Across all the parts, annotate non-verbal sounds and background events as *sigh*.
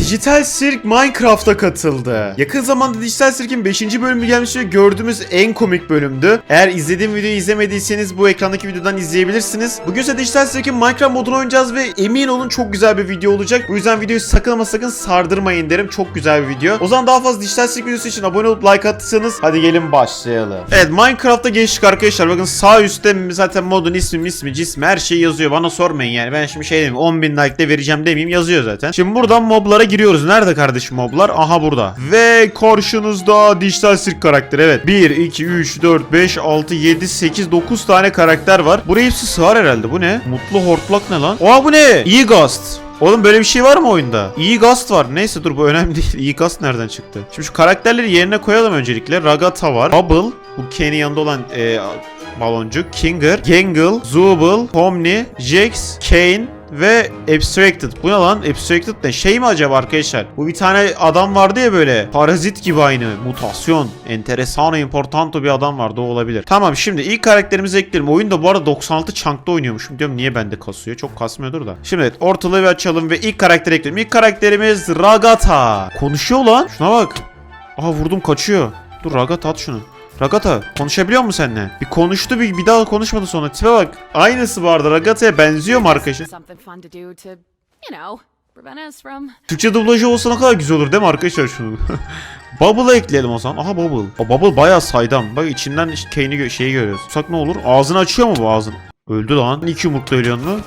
Dijital Sirk Minecraft'a katıldı. Yakın zamanda Dijital Sirk'in 5. bölümü gelmiş ve gördüğümüz en komik bölümdü. Eğer izlediğim videoyu izlemediyseniz bu ekrandaki videodan izleyebilirsiniz. Bugün ise Dijital Sirk'in Minecraft modunu oynayacağız ve emin olun çok güzel bir video olacak. Bu yüzden videoyu sakın ama sakın sardırmayın derim. Çok güzel bir video. O zaman daha fazla Dijital Sirk videosu için abone olup like attıysanız hadi gelin başlayalım. Evet Minecraft'a geçtik arkadaşlar. Bakın sağ üstte zaten modun ismi, ismi, cismi her şey yazıyor. Bana sormayın yani. Ben şimdi şey diyeyim 10.000 like de vereceğim demeyeyim yazıyor zaten. Şimdi buradan moblara giriyoruz. Nerede kardeşim moblar? Aha burada. Ve karşınızda dijital sirk karakteri. Evet. 1, 2, 3, 4, 5, 6, 7, 8, 9 tane karakter var. Buraya hepsi sığar herhalde. Bu ne? Mutlu hortlak ne lan? Oha bu ne? E-Ghost. Oğlum böyle bir şey var mı oyunda? İyi gast var. Neyse dur bu önemli değil. İyi gast nereden çıktı? Şimdi şu karakterleri yerine koyalım öncelikle. Ragata var. Bubble. Bu Kenny yanında olan e, baloncuk. Kinger. Gangle. Zooble. Pomni. Jax. Kane ve Abstracted. Bu ne lan? Abstracted ne? Şey mi acaba arkadaşlar? Bu bir tane adam vardı ya böyle. Parazit gibi aynı. Mutasyon. Enteresan, importanto bir adam vardı. O olabilir. Tamam şimdi ilk karakterimizi ekleyelim. Oyunda bu arada 96 chunk'ta oynuyormuşum. Diyorum niye bende kasıyor? Çok kasmıyordur da. Şimdi evet, ortalığı bir açalım ve ilk karakteri ekleyelim. İlk karakterimiz Ragata. Konuşuyor lan. Şuna bak. Aha vurdum kaçıyor. Dur Ragata at şunu. Ragata konuşabiliyor mu seninle? Bir konuştu bir, bir daha konuşmadı sonra. Tipe bak. Aynısı vardı. Ragata'ya benziyor mu arkadaşlar? Türkçe dublajı olsa ne kadar güzel olur değil mi arkadaşlar şunu? *laughs* Bubble'ı ekleyelim o zaman. Aha Bubble. O Bubble bayağı saydam. Bak içinden Kane'i gö- şeyi görüyoruz. Sak ne olur? Ağzını açıyor mu bu ağzın? Öldü lan. İki yumrukla ölüyorsun mu?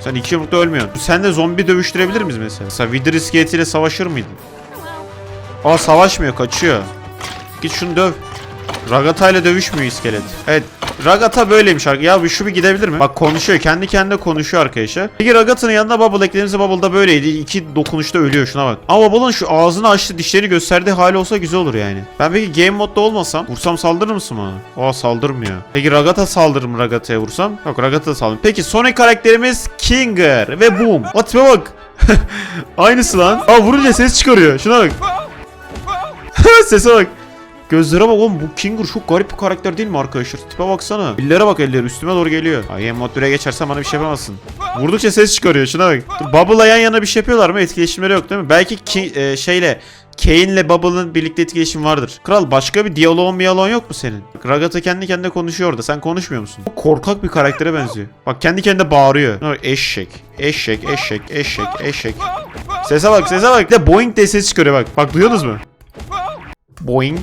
Sen iki yumrukla ölmüyorsun. Sen de zombi dövüştürebilir miyiz mesela? Mesela Wither iskeletiyle savaşır mıydın? Aa savaşmıyor kaçıyor. Git şunu döv. Ragata ile dövüşmüyor iskelet. Evet. Ragata böyleymiş arkadaşlar. Ya bir şu bir gidebilir mi? Bak konuşuyor. Kendi kendine konuşuyor arkadaşlar. Peki Ragata'nın yanında Bubble eklediğimizde Bubble da böyleydi. İki dokunuşta ölüyor şuna bak. Ama Bubble'ın şu ağzını açtı dişleri gösterdiği hali olsa güzel olur yani. Ben peki game modda olmasam vursam saldırır mısın bana? Aa saldırmıyor. Peki Ragata saldırır mı Ragata'ya vursam? Yok Ragata da saldırır. Peki sonraki karakterimiz Kinger ve Boom. Tipe bak. *laughs* Aynısı lan. Aa vurunca ses çıkarıyor. Şuna bak. *laughs* Sese bak. Gözlere bak oğlum bu Kinger çok garip bir karakter değil mi arkadaşlar? Tipe baksana. Ellere bak elleri üstüme doğru geliyor. Ay mod 1'e geçersen bana bir şey yapamazsın. Vurdukça ses çıkarıyor şuna bak. Bubble'la yan yana bir şey yapıyorlar mı? Etkileşimleri yok değil mi? Belki ki, e, şeyle Kane'le Bubble'ın birlikte etkileşim vardır. Kral başka bir diyaloğun miyaloğun yok mu senin? Bak, Ragata kendi kendine konuşuyor orada. Sen konuşmuyor musun? Çok korkak bir karaktere benziyor. Bak kendi kendine bağırıyor. Var? Eşek. Eşek, eşek, eşek, eşek. Sese bak, sese bak. Bir de Boeing diye ses çıkarıyor bak. Bak duyuyorsunuz mu? Boeing.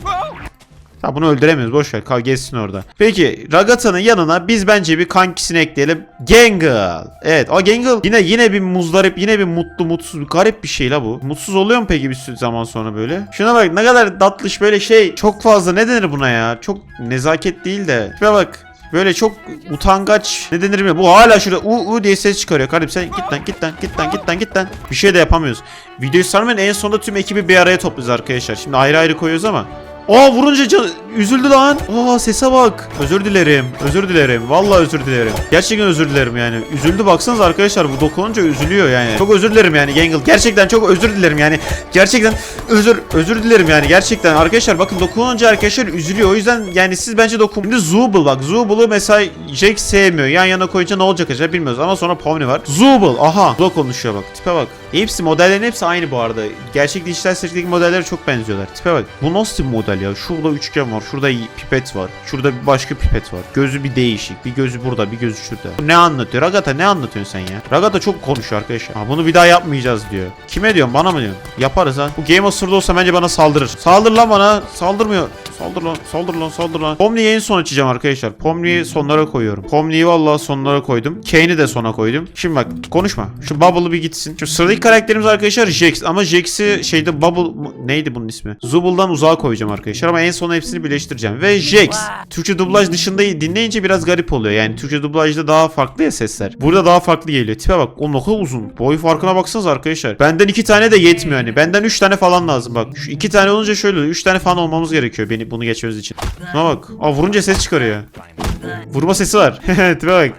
Ya bunu öldüremiyoruz boş ver kal geçsin orada. Peki Ragata'nın yanına biz bence bir kankisini ekleyelim. Gangle. Evet o Gangle yine yine bir muzdarip yine bir mutlu mutsuz bir garip bir şey la bu. Mutsuz oluyor mu peki bir sürü zaman sonra böyle? Şuna bak ne kadar tatlış böyle şey çok fazla ne denir buna ya? Çok nezaket değil de. Şuna bak. Böyle çok utangaç ne denir mi? Bu hala şurada u u diye ses çıkarıyor. Kardeşim sen git lan git lan git lan git lan git lan. Bir şey de yapamıyoruz. Videoyu sarmayın en sonunda tüm ekibi bir araya topluyoruz arkadaşlar. Şimdi ayrı ayrı koyuyoruz ama Aa vurunca can üzüldü lan. Aa sese bak. Özür dilerim. Özür dilerim. Vallahi özür dilerim. Gerçekten özür dilerim yani. Üzüldü baksanız arkadaşlar bu dokununca üzülüyor yani. Çok özür dilerim yani Gangle. Gerçekten çok özür dilerim yani. Gerçekten özür özür dilerim yani. Gerçekten arkadaşlar bakın dokununca arkadaşlar üzülüyor. O yüzden yani siz bence dokun. Şimdi Zooble bak. Zooble'ı mesela Jack sevmiyor. Yan yana koyunca ne olacak acaba bilmiyoruz. Ama sonra Pony var. Zooble. Aha. Bu konuşuyor bak. Tipe bak. Hepsi modellerin hepsi aynı bu arada. Gerçek dijital sesdeki modellere çok benziyorlar. Tipe bak. Bu nasıl bir model ya? Şurada üçgen var. Şurada pipet var. Şurada bir başka pipet var. Gözü bir değişik. Bir gözü burada, bir gözü şurada. Ne anlatıyor? Ragata ne anlatıyorsun sen ya? Ragata çok konuşuyor arkadaşlar. Ha, bunu bir daha yapmayacağız diyor. Kime diyorsun? Bana mı diyorsun? Yaparız ha. Bu Game of Thrones'da olsa bence bana saldırır. Saldır lan bana. Saldırmıyor. Saldır lan, saldır lan, saldır lan. Pomni'yi en son açacağım arkadaşlar. Pomni'yi sonlara koyuyorum. Pomni'yi vallahi sonlara koydum. Kane'i de sona koydum. Şimdi bak konuşma. Şu Bubble'ı bir gitsin. Şu sıradaki karakterimiz arkadaşlar Jax. Ama Jax'i şeyde Bubble neydi bunun ismi? Zubble'dan uzağa koyacağım arkadaşlar ama en sona hepsini birleştireceğim. Ve Jax. Türkçe dublaj dışında dinleyince biraz garip oluyor. Yani Türkçe dublajda daha farklı ya sesler. Burada daha farklı geliyor. Tipe bak. O kadar uzun. Boy farkına baksanız arkadaşlar. Benden iki tane de yetmiyor hani. Benden üç tane falan lazım bak. Şu iki tane olunca şöyle oluyor. Üç tane falan olmamız gerekiyor beni bunu geçmemiz için. Şuna bak. Aa vurunca ses çıkarıyor. Vurma sesi var. *laughs* Tipe bak.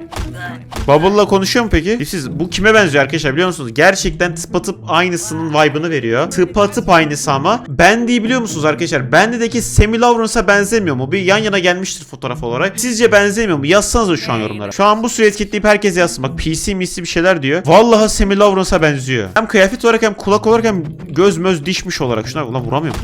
Bubble'la konuşuyor mu peki? Siz bu kime benziyor arkadaşlar biliyor musunuz? Gerçekten tıpatıp aynısının vibe'ını veriyor. Tıpatıp aynısı ama. Bendy'yi biliyor musunuz arkadaşlar? Bendy'deki Sammy Lawrence'a benzemiyor mu? Bir yan yana gelmiştir fotoğraf olarak. Sizce benzemiyor mu? Yazsanıza şu an yorumlara. Şu an bu süre etiketleyip herkes yazsın. Bak PC misi bir şeyler diyor. Vallahi Sammy Lawrence'a benziyor. Hem kıyafet olarak hem kulak olarak hem göz möz dişmiş olarak. Şuna ulan vuramıyorum.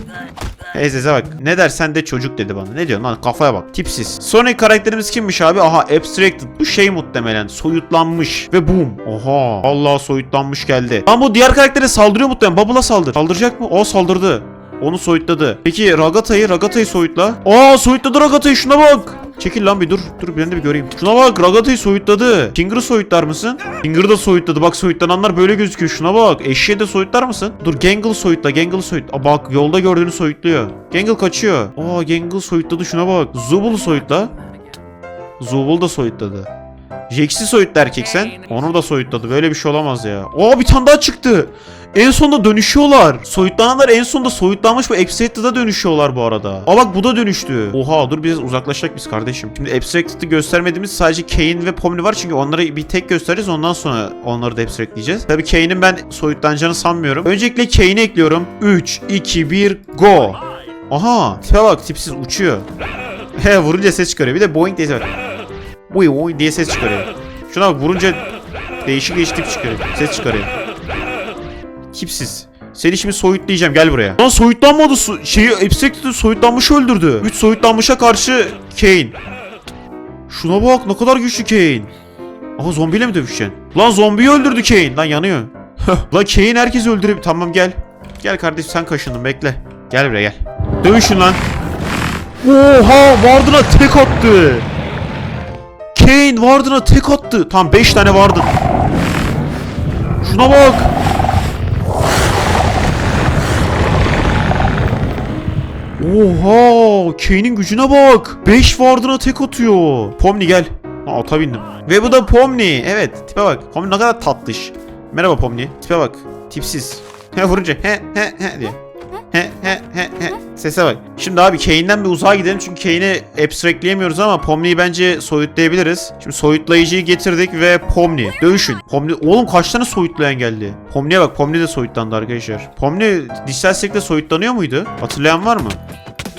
Ezeze bak. Ne dersen de çocuk dedi bana. Ne diyorsun lan kafaya bak. Tipsiz. Sonraki karakterimiz kimmiş abi? Aha Abstracted. Bu şey muhtemelen. Soyutlanmış. Ve boom. Oha. Allah soyutlanmış geldi. Ama bu diğer karaktere saldırıyor muhtemelen. Bubble'a saldır. Saldıracak mı? O saldırdı. Onu soyutladı. Peki Ragata'yı, Ragata'yı soyutla. Aa soyutladı Ragata'yı şuna bak. Çekil lan bir dur. Dur ben de bir göreyim. Şuna bak Ragata'yı soyutladı. Kinger'ı soyutlar mısın? Kinger'ı da soyutladı. Bak soyutlananlar böyle gözüküyor. Şuna bak. Eşeği de soyutlar mısın? Dur Gangle soyutla. Gangle soyut. Aa, bak yolda gördüğünü soyutluyor. Gangle kaçıyor. Aa Gangle soyutladı. Şuna bak. Zubul'u soyutla. Zubul da soyutladı. Jax'i soyutla erkek sen. Onu da soyutladı. Böyle bir şey olamaz ya. Aa bir tane daha çıktı. En sonunda dönüşüyorlar. Soyutlananlar en sonunda soyutlanmış ve Abstracted'a dönüşüyorlar bu arada. Aa bak bu da dönüştü. Oha dur biraz uzaklaşacak biz kardeşim. Şimdi Abstracted'ı göstermediğimiz sadece Kane ve Pomni var çünkü onları bir tek gösteririz ondan sonra onları da Abstractleyeceğiz. Tabii Kane'in ben soyutlanacağını sanmıyorum. Öncelikle Kane'i ekliyorum. 3, 2, 1, go. Aha tipe bak tipsiz uçuyor. *laughs* He vurunca ses çıkarıyor. Bir de Boeing diye. Boing boing diye ses çıkarıyor. Şuna bak vurunca değişik değişik tip çıkarıyor. Ses çıkarıyor. Tipsiz. Seni şimdi soyutlayacağım gel buraya. Lan soyutlanmadı. Su şeyi Abstracted'ı soyutlanmış öldürdü. 3 soyutlanmışa karşı Kane. Şuna bak ne kadar güçlü Kane. Aha zombiyle mi dövüşeceksin? Lan zombiyi öldürdü Kane. Lan yanıyor. Lan Kane herkesi öldürüp tamam gel. Gel kardeşim sen kaşındın bekle. Gel buraya gel. Dövüşün lan. Oha Warden'a tek attı. Kane Warden'a tek attı. Tam 5 tane Warden. Şuna bak. Oha! Kane'in gücüne bak. 5 Warden'a tek atıyor. Pomni gel. Ha, ata bindim. Ve bu da Pomni. Evet tipe bak. Pomni ne kadar tatlış. Merhaba Pomni. Tipe bak. Tipsiz. He *laughs* vurunca he he he diye. He he he. Sese bak. Şimdi abi Kane'den bir uzağa gidelim çünkü Kane'i abstractleyemiyoruz ama Pomni'yi bence soyutlayabiliriz. Şimdi soyutlayıcıyı getirdik ve Pomni. Dövüşün. Pomni. Oğlum kaç tane soyutlayan geldi? Pomni'ye bak. Pomni de soyutlandı arkadaşlar. Pomni dişsel sekte soyutlanıyor muydu? Hatırlayan var mı?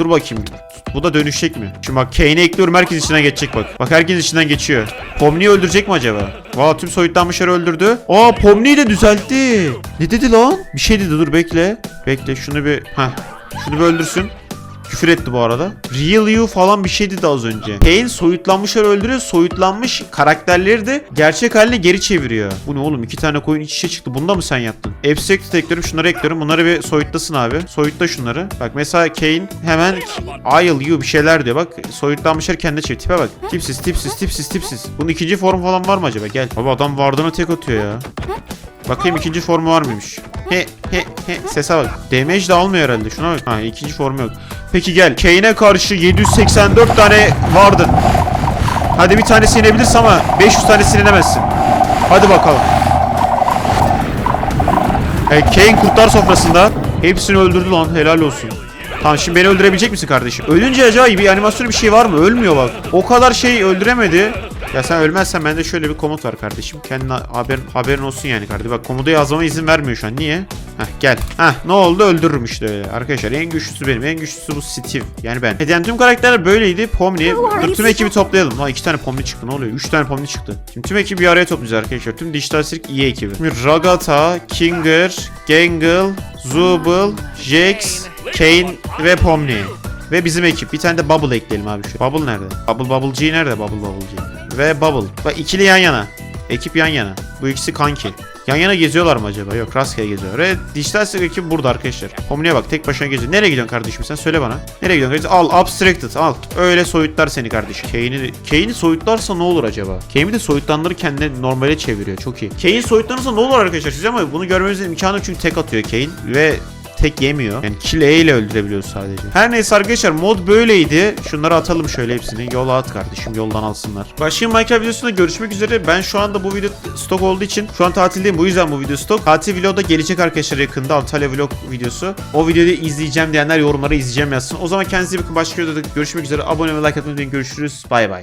Dur bakayım. Bu da dönüşecek mi? Şimdi bak Kane'i ekliyorum herkes içinden geçecek bak. Bak herkes içinden geçiyor. Pomni'yi öldürecek mi acaba? Valla tüm soyutlanmışları öldürdü. Aa Pomni'yi de düzeltti. Ne dedi lan? Bir şey dedi dur bekle. Bekle şunu bir... Heh. Şunu bir öldürsün. Küfür etti bu arada. Real you falan bir şey dedi az önce. Kane soyutlanmışları öldürüyor. Soyutlanmış karakterleri de gerçek haline geri çeviriyor. Bu ne oğlum? İki tane koyun iç içe çıktı. Bunda mı sen yaptın? Abstract ekliyorum. Şunları ekliyorum. Bunları bir soyutlasın abi. Soyutla şunları. Bak mesela Kane hemen I'll you bir şeyler diyor. Bak soyutlanmışlar kendine çevir. Tipe bak. Tipsiz tipsiz tipsiz tipsiz. Bunun ikinci form falan var mı acaba? Gel. Abi adam vardığına tek atıyor ya. Bakayım ikinci formu var mıymış? He he he sese bak. Damage de almıyor herhalde. Şuna bak. Ha ikinci formu yok. Peki gel. Kane'e karşı 784 tane vardı. Hadi bir tanesi inebilirsin ama 500 tanesi inemezsin. Hadi bakalım. E, Kane kurtlar sofrasında. Hepsini öldürdü lan. Helal olsun. Tamam şimdi beni öldürebilecek misin kardeşim? Ölünce acaba bir animasyon bir şey var mı? Ölmüyor bak. O kadar şey öldüremedi. Ya sen ölmezsen bende şöyle bir komut var kardeşim. Kendine haberin, haberin olsun yani kardeşim. Bak komodu yazmama izin vermiyor şu an. Niye? Heh gel. Heh ne oldu öldürürüm işte öyle. Arkadaşlar en güçlüsü benim. En güçlüsü bu Steve. Yani ben. Yani tüm karakterler böyleydi. Pomni. Dur tüm ekibi toplayalım. Lan iki tane Pomni çıktı. Ne oluyor? Üç tane Pomni çıktı. Şimdi tüm ekibi bir araya toplayacağız arkadaşlar. Tüm dijital sirk iyi ekibi. Şimdi Ragata, Kinger, Gangle, Zubul, Jax, Kane ve Pomni. Ve bizim ekip. Bir tane de Bubble ekleyelim abi şu. Bubble nerede? Bubble Bubble G nerede? Bubble Bubble G. Ve Bubble. Bak ikili yan yana. Ekip yan yana. Bu ikisi kanki. Yan yana geziyorlar mı acaba? Yok rastgele geziyorlar. Ve dijital sirk ekibi burada arkadaşlar. Pomni'ye bak tek başına geziyor. Nereye gidiyorsun kardeşim sen? Söyle bana. Nereye gidiyorsun kardeşim? Al Abstracted al. Öyle soyutlar seni kardeşim. Kane'i Kane'i soyutlarsa ne olur acaba? Kane'i de soyutlanları kendine normale çeviriyor. Çok iyi. Kane soyutlanırsa ne olur arkadaşlar siz ama bunu görmemizin imkanı çünkü tek atıyor Kane ve tek yemiyor. Yani kill E ile öldürebiliyoruz sadece. Her neyse arkadaşlar mod böyleydi. Şunları atalım şöyle hepsini. Yola at kardeşim yoldan alsınlar. Başka Minecraft videosunda görüşmek üzere. Ben şu anda bu video stok olduğu için şu an tatildeyim. Bu yüzden bu video stok. Tatil vlogu da gelecek arkadaşlar yakında. Antalya vlog videosu. O videoyu izleyeceğim diyenler yorumlara izleyeceğim yazsın. O zaman kendinize bakın. Başka videoda görüşmek üzere. Abone ve like atmayı unutmayın. Görüşürüz. Bay bay.